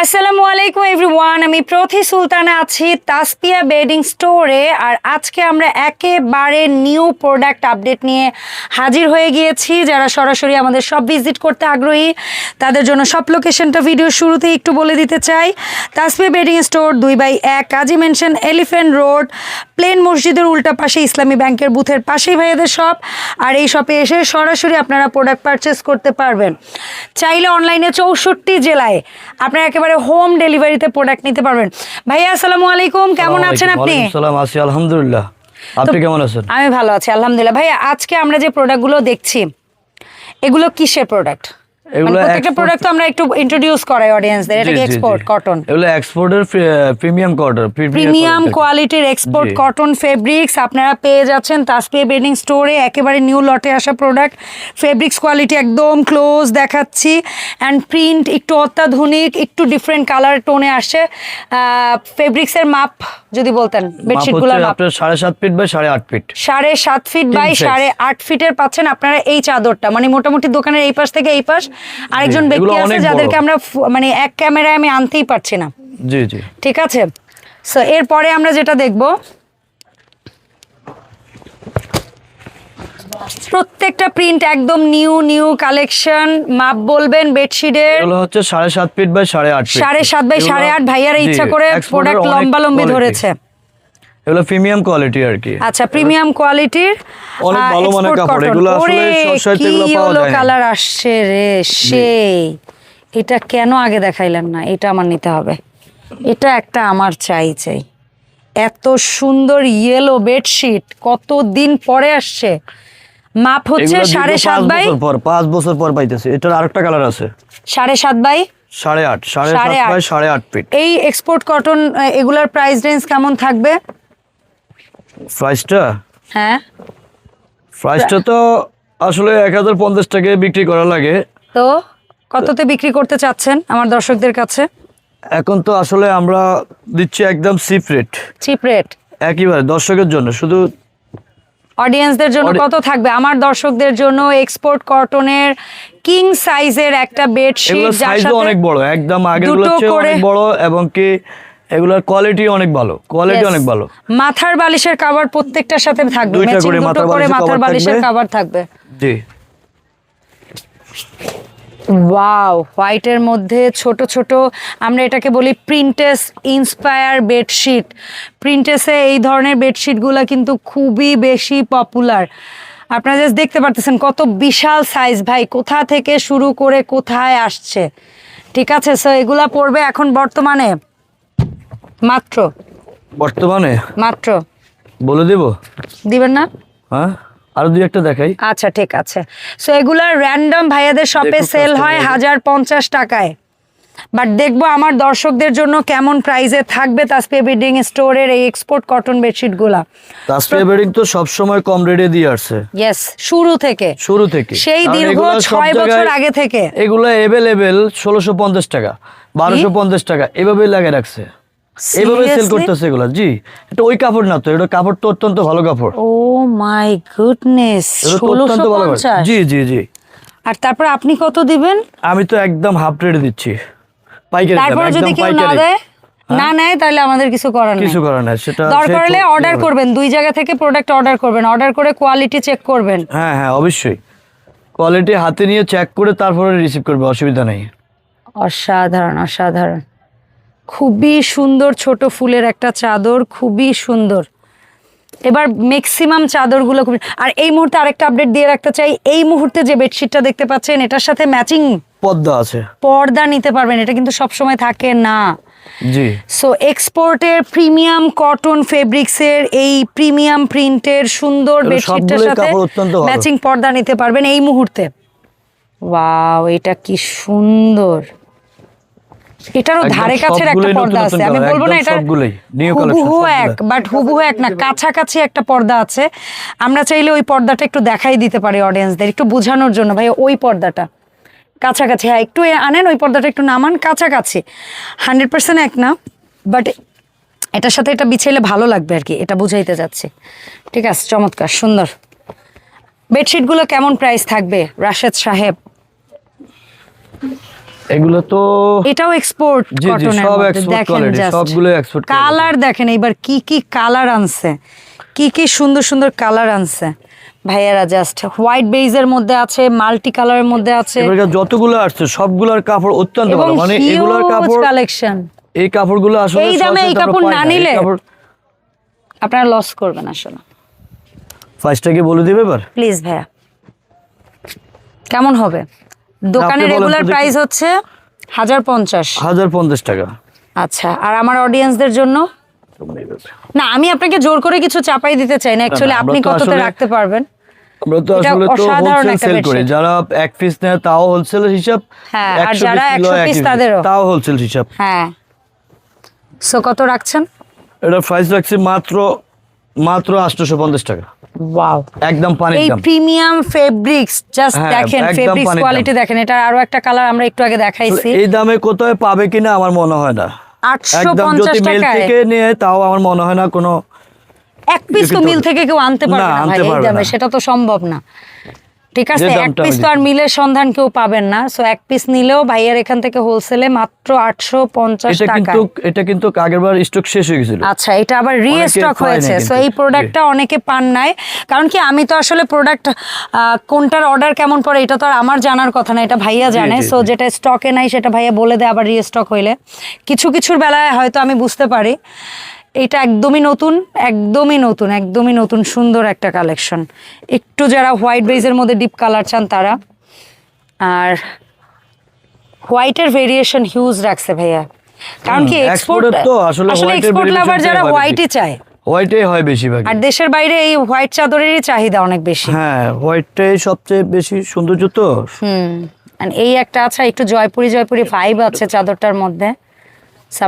আসসালামু আলাইকুম এভরিওয়ান, আমি প্রথি সুলতানা আছি তাসপিয়া বেডিং স্টোরে আর আজকে আমরা একেবারে নিউ প্রোডাক্ট আপডেট নিয়ে হাজির হয়ে গিয়েছি। যারা সরাসরি আমাদের সব ভিজিট করতে আগ্রহী, তাদের জন্য সব লোকেশনটা ভিডিও শুরুতে একটু বলে দিতে চাই। তাসপিয়া বেডিং স্টোর দুই বাই এক, কাজী মেনশন এলিফ্যান্ট রোড, প্লেন মসজিদের উল্টা পাশে ইসলামী ব্যাংকের বুথের পাশেই ভাইয়াদের শপ। আর এই শপে এসে সরাসরি আপনারা প্রোডাক্ট পারচেস করতে পারবেন। চাইলে অনলাইনে চৌষট্টি জেলায় আপনারা একেবারে হোম ডেলিভারিতে প্রোডাক্ট নিতে পারবেন। ভাইয়া আসসালামু আলাইকুম। কেমন আছেন আপনি? আসসালাম সালাম। আছি আলহামদুলিল্লাহ। আপনি কেমন আছেন? আমি ভালো আছি আলহামদুলিল্লাহ। ভাইয়া আজকে আমরা যে প্রোডাক্টগুলো দেখছি এগুলো কিসের প্রোডাক্ট এগুলো প্রত্যেকটা প্রোডাক্ট তো আমরা একটু ইন্ট্রোডিউস করাই অডিয়েন্সদের এটা কি এক্সপোর্ট কটন এগুলো এক্সপোর্টের প্রিমিয়াম কটন প্রিমিয়াম কোয়ালিটির এক্সপোর্ট কটন ফেব্রিক্স আপনারা পেয়ে যাচ্ছেন তাসপিয়া বেডিং স্টোরে একেবারে নিউ লটে আসা প্রোডাক্ট ফেব্রিক্স কোয়ালিটি একদম ক্লোজ দেখাচ্ছি। অ্যান্ড প্রিন্ট একটু অত্যাধুনিক একটু ডিফারেন্ট কালার টোনে আসছে ফেব্রিক্সের মাপ যদি বলতেন মাপ আপনার সাড়ে সাত ফিট বাই সাড়ে আট ফিট সাড়ে সাত ফিট বাই সাড়ে আট ফিটের পাচ্ছেন আপনারা এই চাদরটা। মানে মোটামুটি দোকানের এই পাশ থেকে এই পাশ। আরেকজন ব্যক্তি আছে যাদেরকে আমরা মানে এক ক্যামেরায় আমি আনতেই পারছি না। জি জি। ঠিক আছে? সো এরপরে আমরা যেটা দেখব প্রত্যেকটা প্রিন্ট একদম নিউ নিউ কালেকশন মাপ বলবেন বেডশিটের এগুলো হচ্ছে সাড়ে সাত ফিট বাই সাড়ে আট ফিট সাড়ে সাত বাই সাড়ে আট। ভাইয়ারা ইচ্ছা করে প্রোডাক্ট লম্বা লম্বি ধরেছে। এগুলো প্রিমিয়াম কোয়ালিটি আর কি। আচ্ছা প্রিমিয়াম কোয়ালিটির অনেক ভালো মানের কাপড়, এগুলো আসলে সবসাইতে এগুলো পাওয়া যায়। কালার আসছে রে সেই এটা কেন আগে দেখাইলেন না? এটা আমার নিতে হবে। এটা একটা আমার চাই চাই। এত সুন্দর ইয়েলো বেডশিট কত দিন পরে আসছে? মাপ হচ্ছে সাড়ে সাত বাই পর পাঁচ বছর পর পাইতেছে। এটার আরেকটা কালার আছে। সাড়ে সাত বাই সাড়ে আট সাড়ে সাত। বাই সাড়ে আট ফিট এই এক্সপোর্ট কটন এগুলার প্রাইস রেঞ্জ কেমন থাকবে? প্রাইসটা হ্যাঁ। প্রাইসটা তো আসলে এক হাজার পঞ্চাশ টাকায় বিক্রি করা লাগে। তো কততে বিক্রি করতে চাচ্ছেন আমার দর্শকদের কাছে? এখন তো আসলে আমরা দিচ্ছি একদম সিপ রেট চিপ রেট একইবারে দর্শকের জন্য। শুধু অডিয়েন্সদের জন্য কত থাকবে? আমার দর্শকদের জন্য এক্সপোর্ট কটনের কিং সাইজের একটা বেডশিট যার সাথে অনেক বড়। একদম আগেরগুলো চেয়ে অনেক বড় এবং কি এগুলোর কোয়ালিটি অনেক ভালো। কোয়ালিটি অনেক ভালো। মাথার বালিশের কভার প্রত্যেকটার সাথে থাকবে। দুটো মাথার করে বালিশের মাথার বালিশের কভার থাকবে। জি। ওয়াও হোয়াইটের মধ্যে ছোট ছোট আমরা এটাকে বলি প্রিন্টেস ইন্সপায়ার বেডশিট প্রিন্টেসে এই ধরনের বেডশিটগুলো কিন্তু খুবই বেশি পপুলার আপনারা জাস্ট দেখতে পারতেছেন কত বিশাল সাইজ ভাই কোথা থেকে শুরু করে কোথায় আসছে। ঠিক আছে সো এগুলা পড়বে এখন বর্তমানে। মাত্র। বর্তমানে? মাত্র। বলে দিব? দিবেন না? হ্যাঁ? আরও দুই একটা দেখাই। আচ্ছা ঠিক আছে। সো এগুলা র্যান্ডম ভাইয়াদের শপে সেল হয়। হাজার পঞ্চাশ টাকায়। বাট দেখব আমার দর্শকদের জন্য কেমন প্রাইসে থাকবে তাসপিয়া বিল্ডিং স্টোরের এই এক্সপোর্ট কটন বেডশিটগুলা তাসপিয়া বেডিং তো সবসময় কম রেটে দিয়ে আসছে। ইয়েস শুরু থেকে। শুরু থেকে। সেই দীর্ঘ ছয় বছর আগে থেকে। এগুলো এভেলেবেল ষোলোশো পঞ্চাশ টাকা বারোশো পঞ্চাশ টাকা এভাবে লাগে রাখছে। এভাবে সেল করতেছে এগুলো জি। এটা ওই কাপড় না তো এটা কাপড় তো অত্যন্ত ভালো কাপড়। ও মাই গুডনেস অত্যন্ত ভালো জি জি জি। আর তারপর আপনি কত দিবেন? আমি তো একদম হাফ রেট দিচ্ছি। পাইকারি তারপর যদি কেউ না দেয় না নেয় তাহলে আমাদের কিছু করার কিছু করার নাই সেটা দরকার হলে অর্ডার করবেন দুই জায়গা থেকে প্রোডাক্ট অর্ডার করবেন অর্ডার করে কোয়ালিটি চেক করবেন। হ্যাঁ হ্যাঁ অবশ্যই। কোয়ালিটি হাতে নিয়ে চেক করে তারপরে রিসিভ করবে অসুবিধা নেই। অসাধারণ অসাধারণ। খুবই সুন্দর ছোট ফুলের একটা চাদর খুবই সুন্দর। এবার ম্যাক্সিমাম চাদরগুলো খুব আর এই মুহূর্তে আরেকটা আপডেট দিয়ে রাখতে চাই। এই মুহূর্তে যে বেডশিটটা দেখতে পাচ্ছেন এটার সাথে ম্যাচিং পদ্মা আছে। পর্দা নিতে পারবেন। এটা কিন্তু সব সময় থাকে না। জি। সো এক্সপোর্টের প্রিমিয়াম কটন ফেব্রিক্সের এই প্রিমিয়াম প্রিন্টের সুন্দর বেডশিটটার সাথে। ম্যাচিং পর্দা নিতে পারবেন এই মুহূর্তে। ওয়াও এটা কি সুন্দর! এটারও ধারে কাছের একটা পর্দা আছে। আমি বলব না এটা হুবহু এক বাট হুবহু এক না কাছাকাছি একটা পর্দা আছে। আমরা চাইলে ওই পর্দাটা একটু দেখাই দিতে পারি অডিয়েন্সদের একটু বোঝানোর জন্য। ভাই ওই পর্দাটা কাছাকাছি। হ্যাঁ একটু আনেন ওই পর্দাটা একটু নামান কাছাকাছি। হান্ড্রেড পার্সেন্ট এক না বাট এটার সাথে এটা বিছাইলে ভালো লাগবে আর কি এটা বুঝাইতে যাচ্ছি। ঠিক আছে চমৎকার সুন্দর। বেডশিটগুলো কেমন প্রাইস থাকবে রাশেদ সাহেব? এগুলো তো এটাও এক্সপোর্ট কটনের সব জাস্ট সবগুলো quality। কালার দেখেন এবার কি কি কালার আনছে? কি কি সুন্দর সুন্দর কালার আনছে? ভাইয়ারা জাস্ট হোয়াইট বেজের মধ্যে আছে মাল্টি কালারের মধ্যে আছে। যতগুলো আসছে সবগুলোর কাপড় অত্যন্ত ভালো। মানে এগুলোর কাপড় কালেকশন এই কাপড়গুলো আসলে এই দামে এই কাপড় না নিলে? আপনারা লস করবেন আসলে। প্রাইসটা কি বলে দিবে এবার? প্লিজ ভাইয়া। কেমন হবে? তো রেগুলার প্রাইস হচ্ছে হাজার পঞ্চাশ। হাজার পঞ্চাশ টাকা। আচ্ছা আর আমার অডিয়েন্সদের জন্য? না আমি আপনাকে জোর করে কিছু চাপাই দিতে চাই না অ্যাকচুয়ালি আপনি কততে রাখতে পারবেন? আমরা তো আসলে তো হোলসেল সেল করি। যারা এক পিস নেয় তাও হোলসেল হিসাব হ্যাঁ, আর যারা piece নিলেও 100 একই piece হিসাব। তাদেরও। তাও হোলসেল হিসাব। হ্যাঁ। সো কত রাখছেন? এটা প্রাইস রাখছি মাত্র মাত্র আটশোশো পঞ্চাশ টাকা। ওয়াও। একদম পানির এই প্রিমিয়াম ফেব্রিক্স জাস্ট হ্যাঁ, দেখেন ফেব্রিক্স কোয়ালিটি দেখেন এটা আরও একটা কালার আমরা একটু আগে দেখাইছি। এই দামে কোথায় পাবে কিনা আমার মনে হয় না। টাকায়? থেকে নিয়ে তাও আমার মনে হয় না কোনো এক পিস তো মিল থেকে কেউ আনতে পারবে না, না ভাই আনতে এই দামে না। সেটা তো সম্ভব না। ঠিক আছে এক পিস তো আর মিলের সন্ধান কেউ পাবেন না। সো এক পিস নিলেও ভাইয়ের এখান থেকে হোলসেলে মাত্র আটশো পঞ্চাশ এটা টাকা। কিন্তু এটা কিন্তু আগেরবার স্টক শেষ হয়ে গেছিল। আচ্ছা এটা আবার রিস্টক হয়েছে। সো এই প্রোডাক্টটা অনেকে পান নাই। কারণ কি আমি তো আসলে প্রোডাক্ট কোনটার অর্ডার কেমন পড়ে এটা তো আর আমার জানার কথা না এটা ভাইয়া জানে। সো যেটা স্টকে নাই সেটা ভাইয়া বলে দেয় আবার রিস্টক হইলে। কিছু কিছুর বেলায় হয়তো আমি বুঝতে পারি। এটা একদমই নতুন একদমই নতুন একদমই নতুন সুন্দর একটা কালেকশন একটু যারা হোয়াইট বেজের মধ্যে ডিপ কালার চান তারা। আর হোয়াইটের ভেরিয়েশন হিউজ রাখছে ভাইয়া। কারণ কি এক্সপোর্ট তো আসলে এক্সপোর্ট লাভার যারা হয় হোয়াইটই চায়। হোয়াইটে হয় বেশিরভাগ আর দেশের বাইরে এই হোয়াইট চাদরেরই চাহিদা অনেক বেশি। হ্যাঁ হোয়াইটটাই সবচেয়ে বেশি সৌন্দর্য তো। হুম এই একটা আছে একটু জয়পুরি জয়পুরি ভাইব আছে চাদরটার মধ্যে।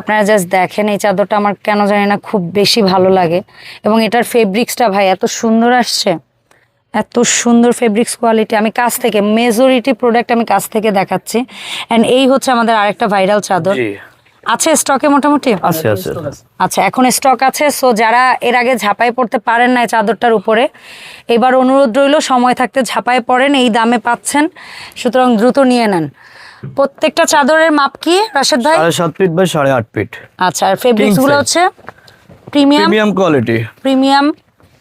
আপনারা জাস্ট দেখেন এই চাদরটা আমার কেন জানি না খুব বেশি ভালো লাগে। এবং এটার ফেব্রিক্সটা ভাই এত সুন্দর আসছে। এত সুন্দর ফেব্রিক্স কোয়ালিটি আমি কাছ থেকে মেজরিটি প্রোডাক্ট আমি কাছ থেকে দেখাচ্ছি। অ্যান্ড এই হচ্ছে আমাদের আরেকটা ভাইরাল চাদর। আছে স্টকে মোটামুটি? আছে আছে। আচ্ছা এখন স্টক আছে। সো যারা এর আগে ঝাপাই পড়তে পারেন না এই চাদরটার উপরে এবার অনুরোধ রইল সময় থাকতে ঝাপাই পড়েন এই দামে পাচ্ছেন। সুতরাং দ্রুত নিয়ে নেন। প্রত্যেকটা চাদরের মাপ কি রাশেদ ভাই? সাড়ে সাত ফিট বাই সাড়ে আট ফিট। আচ্ছা আর ফেব্রিক্সগুলো হচ্ছে প্রিমিয়াম প্রিমিয়াম কোয়ালিটি প্রিমিয়াম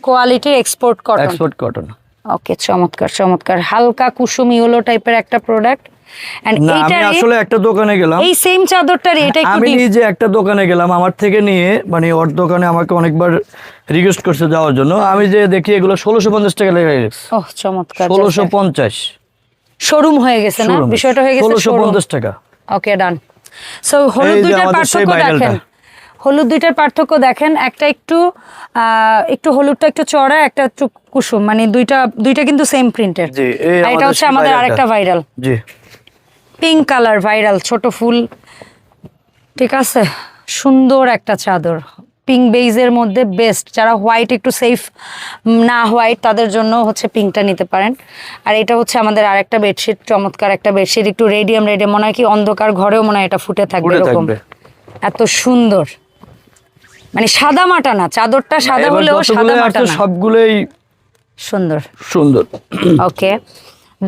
কোয়ালিটির export cotton export cotton okay চমৎকার চমৎকার। হালকা কুসুম ইয়েলো টাইপের একটা প্রোডাক্ট আমি আসলে একটা দোকানে গেলাম। এই সেম চাদরটার এটা আমি নিজে একটা দোকানে গেলাম আমার থেকে নিয়ে মানে ওর দোকানে আমাকে অনেকবার রিকোয়েস্ট করছে যাওয়ার জন্য। আমি যে দেখি এগুলো ষোলোশো পঞ্চাশ টাকা লেগে গেছে। চমৎকার ষোলোশো পঞ্চাশ। শোরুম হয়ে গেছে না? বিষয়টা হয়ে গেছে ষোলোশো showroom। পঞ্চাশ টাকা। ওকে ডান সো হলুদ দুইটার পার্থক্য দেখেন। হলুদ দুইটার পার্থক্য দেখেন একটা একটু আহ, একটু হলুদটা একটু চড়া একটা একটু কুসুম। মানে দুইটা দুইটা কিন্তু সেম প্রিন্টের এটা হচ্ছে আমাদের আরেকটা ভাইরাল জি। পিঙ্ক কালার ভাইরাল ছোট ফুল। ঠিক আছে? সুন্দর একটা চাদর। পিঙ্ক বেইজের মধ্যে বেস্ট যারা হোয়াইট একটু সেফ না হোয়াইট তাদের জন্য হচ্ছে পিঙ্কটা নিতে পারেন। আর এটা হচ্ছে আমাদের আরেকটা বেডশিট চমৎকার একটা বেডশিট একটু রেডিয়াম রেডিয়াম মনে হয় কি অন্ধকার ঘরেও মনে হয় এটা ফুটে থাকবে এরকম। এত সুন্দর। মানে সাদা মাটা না চাদরটা সাদা হলেও সাদা মাটা না। সবগুলোই সুন্দর। সুন্দর। ওকে।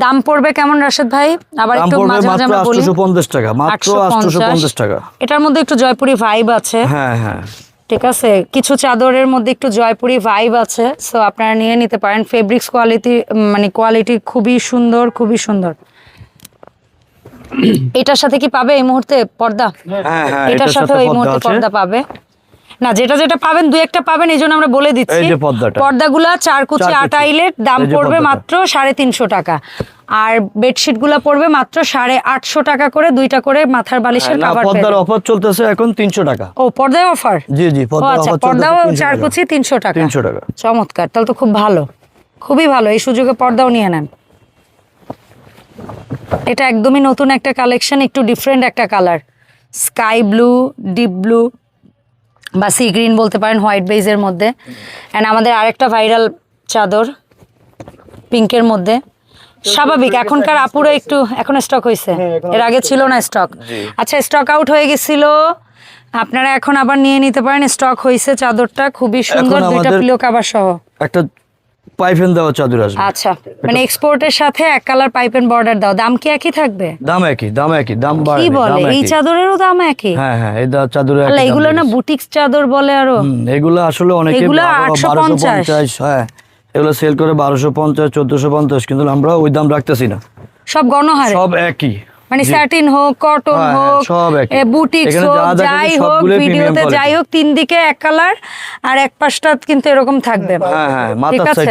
দাম পড়বে কেমন রাশেদ ভাই? আবার একটু মাঝে মাঝে আমরা বলি। আটশোশো পঞ্চাশ টাকা মাত্র আটশোশো পঞ্চাশ টাকা। এটার মধ্যে একটু জয়পুরি ভাইব আছে। হ্যাঁ হ্যাঁ। ঠিক আছে? কিছু চাদরের মধ্যে একটু জয়পুরি ভাইব আছে সো আপনারা নিয়ে নিতে পারেন। ফেব্রিক্স কোয়ালিটি মানে কোয়ালিটি খুবই সুন্দর খুবই সুন্দর। এটার সাথে কি পাবে এই মুহূর্তে? পর্দা? হ্যাঁ হ্যাঁ এটার সাথে এই মুহূর্তে পর্দা পাবে। না যেটা যেটা পাবেন দুই একটা পাবেন এই জন্য আমরা বলে দিচ্ছি। পর্দাগুলা চার কুচি। আটাইলের দাম পড়বে মাত্র সাড়ে তিনশো টাকা। আর বেডশিটগুলা পড়বে মাত্র সাড়ে আটশো টাকা করে দুইটা করে মাথার বালিশের হ্যাঁ, কাভার পদ্মার অফার চলতেছে এখন তিনশো টাকা। ও পর্দায় অফার? জি জি আচ্ছা পর্দাও চার কুচি তিনশো টাকা। তিনশো টাকা। চমৎকার তাহলে তো খুব ভালো। খুবই ভালো এই সুযোগে পর্দাও নিয়ে নেন। এটা একদমই নতুন একটা কালেকশন একটু ডিফারেন্ট একটা colour sky blue deep blue বা সি গ্রিন বলতে পারেন হোয়াইট বেজের মধ্যে। অ্যান্ড আমাদের আরেকটা ভাইরাল চাদর পিঙ্কের মধ্যে। স্বাভাবিক এখনকার আপুরও একটু এখন স্টক হয়েছে। এর আগে ছিল না স্টক আচ্ছা স্টক আউট হয়ে গেছিল। আপনারা এখন আবার নিয়ে নিতে পারেন স্টক হয়েছে চাদরটা। খুবই সুন্দর দুইটা পিলো কাভার সহ। একটা পাইফেন দেওয়া চাদর আসবে। আচ্ছা মানে এক্সপোর্টের সাথে এক কালার পাইপ এন্ড বর্ডার দাও দাম কি একই থাকবে? দাম একই দাম একই দাম কি বলে? এই চাদরেরও দাম একই? হ্যাঁ হ্যাঁ এই চাদরের একই এগুলো না। বুটিক্স চাদর বলে আরও। এগুলো আসলে অনেকে এগুলো বারোশো 850 হ্যাঁ এগুলো সেল করে বারোশো পঞ্চাশ চোদ্দশো পঞ্চাশ কিন্তু আমরা ওই দাম রাখতেছি না। সব গণহারে? সব একই। মানে। স্যাটিন হোক কটন হ্যাঁ, হ্যাঁ, হোক বুটিক্স হোক যাই হোক ভিডিওতে যাই হোক তিন দিকে এক কালার আর এক পাশটা কিন্তু এরকম থাকবে। হ্যাঁ, ঠিক আছে?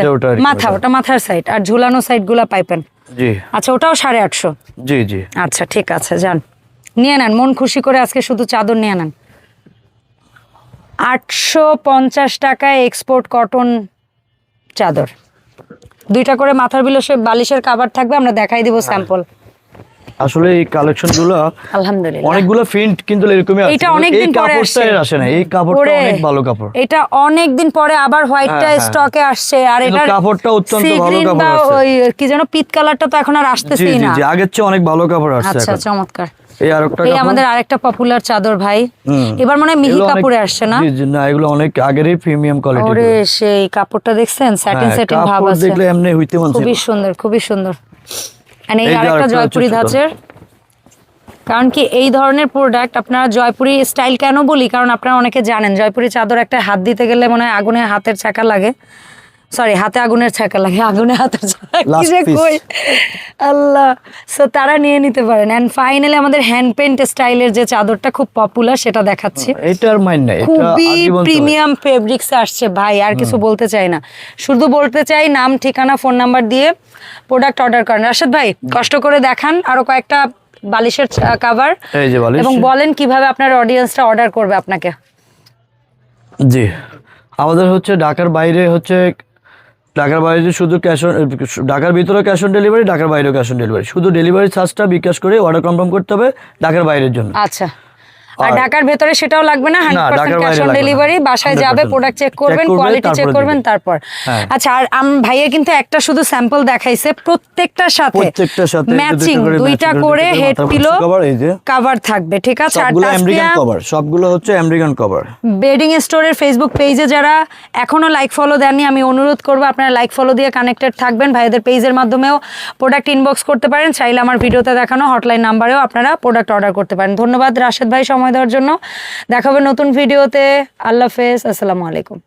মাথা ওটা। ওটা মাথার সাইড আর ঝুলানো সাইডগুলা পাইবেন জি। আচ্ছা ওটাও সাড়ে আটশো। জি জি। আচ্ছা ঠিক আছে যান। নিয়ে নেন মন খুশি করে আজকে শুধু চাদর নিয়ে নেন। আটশো পঞ্চাশ টাকায় এক্সপোর্ট কটন চাদর। দুইটা করে মাথার বিলসে বালিশের কাবার থাকবে আমরা দেখাই দিব স্যাম্পল আসলে এই কালেকশনগুলো আলহামদুলিল্লাহ। অনেকগুলো প্রিন্ট কিন্তু এরকমই আছে। এটা অনেকদিন পরে আসছে। আসে না। এই কাপড়টা অনেক ভালো কাপড়। এটা অনেক দিন পরে আবার হোয়াইটটা হ্যাঁ, হ্যাঁ। স্টকে আসছে। আর এটা কাপড়টা অত্যন্ত ভালো কাপড় আছে। ওই কি যেন পিত কালারটা তো এখন আর আসতেছেই না। জি আগের চেয়ে অনেক ভালো কাপড় আসছে আচ্ছা চমৎকার। এই আরেকটা এই আমাদের আরেকটা পপুলার চাদর ভাই। এবার মনে হয় মিহি কাপড়ে আসছে না? জি না এগুলো অনেক আগেরই প্রিমিয়াম কোয়ালিটি ওরে সেই কাপড়টা দেখছেন? স্যাটিন স্যাটিন ভাব আছে। দেখলে এমনি হইতে মন খুবই সুন্দর খুবই সুন্দর। আর এই আরেকটা জয়পুরি ধাঁচের। কারণ কি এই ধরনের প্রোডাক্ট আপনারা জয়পুরি স্টাইল কেন বলি? কারণ আপনারা অনেকে জানেন জয়পুরি চাদর একটা হাত দিতে গেলে মনে হয় আগুনে হাতের চাকা লাগে। সরি হাতে আগুনের ছাকা লাগে আগুনে হাতে. কই। আল্লাহ। সো তারা নিয়ে নিতে পারেন। এন্ড ফাইনালি আমাদের হ্যান্ড পেন্ট স্টাইলের যে চাদরটা খুব পপুলার সেটা দেখাচ্ছি। এটার মাইন নাই এটা খুবই প্রিমিয়াম ফেব্রিক্স আসছে ভাই আর কিছু বলতে চাই না। শুধু বলতে চাই নাম ঠিকানা ফোন নাম্বার দিয়ে প্রোডাক্ট অর্ডার করেন। রাশেদ ভাই কষ্ট করে দেখান আরও কয়েকটা বালিশের কাভার এই যে বালিশ। এবং বলেন কীভাবে আপনার অডিয়েন্সটা অর্ডার করবে আপনাকে। জি। আমাদের হচ্ছে ঢাকার বাইরে হচ্ছে ঢাকার বাইরে শুধু ক্যাশ অন ঢাকার ভিতরে ক্যাশ অন ডেলিভারি ঢাকার বাইরেও ক্যাশ অন ডেলিভারি শুধু ডেলিভারি চার্জটা বিকাশ করে অর্ডার কনফার্ম করতে হবে ঢাকার বাইরের জন্য। আচ্ছা। আর ঢাকার ভেতরে সেটাও লাগবে না হান্ড্রেড পার্সেন্ট ঢাকার ক্যাশ বাইরে অন। ডেলিভারি বাসায় যাবে 100% প্রোডাক্ট চেক করবেন করবে, কোয়ালিটি চেক করবেন। তারপর হ্যাঁ। আচ্ছা আর আম ভাইয়া কিন্তু একটা শুধু স্যাম্পল দেখাইছে প্রত্যেকটার সাথে প্রত্যেকটার সাথে ম্যাচিং দুইটা করে হেড পিলো। কভার থাকবে ঠিক আছে আর সবগুলো আমেরিকান কভার সবগুলো হচ্ছে আমেরিকান কভার বেডিং স্টোরের ফেসবুক পেজে যারা এখনও লাইক ফলো দেননি আমি অনুরোধ করব আপনারা লাইক ফলো দিয়ে কানেক্টেড থাকবেন ভাইদের পেজের মাধ্যমেও প্রোডাক্ট ইনবক্স করতে পারেন চাইলে আমার ভিডিওতে দেখানো হটলাইন নাম্বারেও আপনারা প্রোডাক্ট অর্ডার করতে পারেন ধন্যবাদ রাশেদ ভাই সময় দেওয়ার জন্য। দেখাবে নতুন ভিডিওতে আল্লাহ হাফেজ। আসসালামু আলাইকুম।